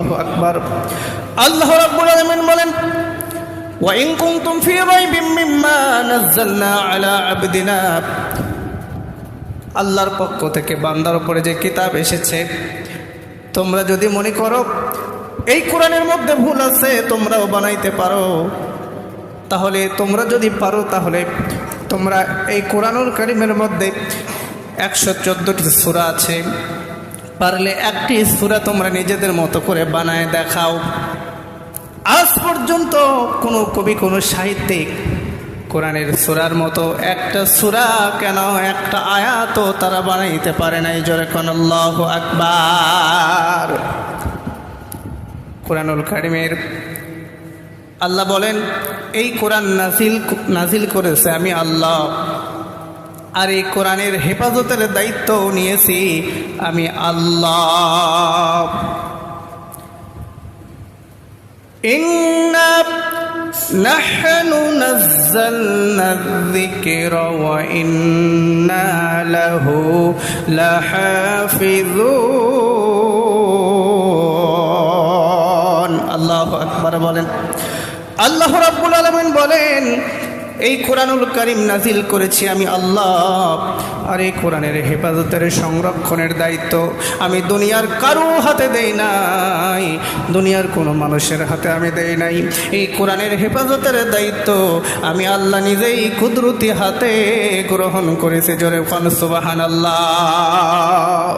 আল্লাহু আকবার আল্লাহ রাব্বুল আলামিন বলেন وإن كنتم في ريب مما نزلنا على عبدنا আল্লাহর পক্ষ থেকে বান্দার উপরে যে কিতাব এসেছে তোমরা যদি মনে করো এই কোরআনের মধ্যে ভুল আছে তোমরাও বানাইতে পারো তাহলে তোমরা যদি পারো তাহলে তোমরা এই কোরআনুল করিমের মধ্যে একশো চোদ্দোটি সুরা আছে পারলে একটি সুরা তোমরা নিজেদের মতো করে বানায় দেখাও। আজ পর্যন্ত কোনো কবি, কোনো সাহিত্যিক কোরআনের সুরার মতো একটা সুরা কেন, একটা আয়াতও তারা বানাইতে পারে নাই? জোরে আল্লাহ আকবার। কোরআনুল কারিমের আল্লাহ বলেন, এই কোরআন নাজিল নাজিল করেছে আমি আল্লাহ। আর এই কোরআনের হেফাজতের দায়িত্ব নিয়েছি আমি আল্লাহ إنا نحن نزلنا الذكر وإنا له لحافظون الله أكبر বলেন আল্লাহ রাব্বুল আলামিন বলেন এই কোরআনুল করিম নাজিল করেছি আমি আল্লাহ। আর এই কোরআনের হেফাজতের সংরক্ষণের দায়িত্ব আমি দুনিয়ার কারও হাতে দেই নাই। দুনিয়ার কোনো মানুষের হাতে আমি দেই নাই। এই কোরআনের হেফাজতের দায়িত্ব আমি আল্লাহ নিজেই কুদরতি হাতে গ্রহণ করেছি। জোরে খান সুবাহান আল্লাহ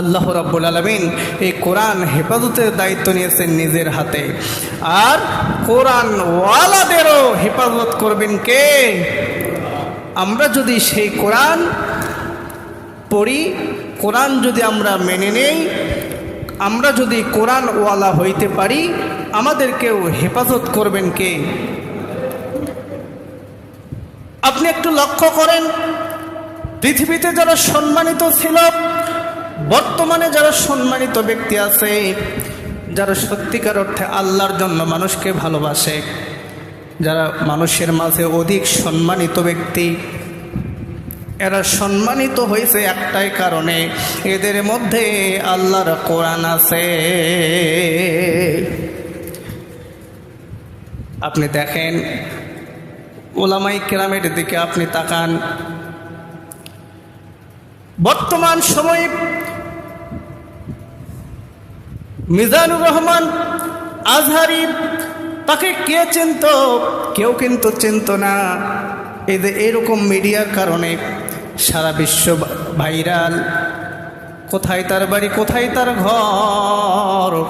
আল্লাহ রব্বুল আলমিন এই কোরআন হেফাজতের দায়িত্ব নিয়েছেন নিজের হাতে। আর কোরআন ওয়ালাদেরও হেফাজত করবেন কে? আমরা যদি সেই কোরআন পড়ি, কোরআন যদি আমরা মেনে নেই, আমরা যদি কোরআন ওয়ালা হইতে পারি, আমাদেরকেও হেফাজত করবেন কে? আপনি একটু লক্ষ্য করেন, পৃথিবীতে যারা সম্মানিত ছিল বর্তমানে যারা সম্মানিত ব্যক্তি আছে, যারা সত্যিকার অর্থে আল্লাহর জন্য মানুষকে ভালোবাসে, যারা মানুষের মাঝে অধিক সম্মানিত ব্যক্তি, এরা সম্মানিত হয়েছে একটাই কারণে, এদের মধ্যে আল্লাহর কোরআন আছে। আপনি দেখেন, ওলামাই কেরামের দিকে আপনি তাকান। বর্তমান সময়ে মিজানুর রহমান আজহারি, তাকে কে চিনত? কেউ কিন্তু চিনত না। এদের এরকম মিডিয়ার কারণে সারা বিশ্ব ভাইরাল। কোথায় তার বাড়ি, কোথায় তার ঘর?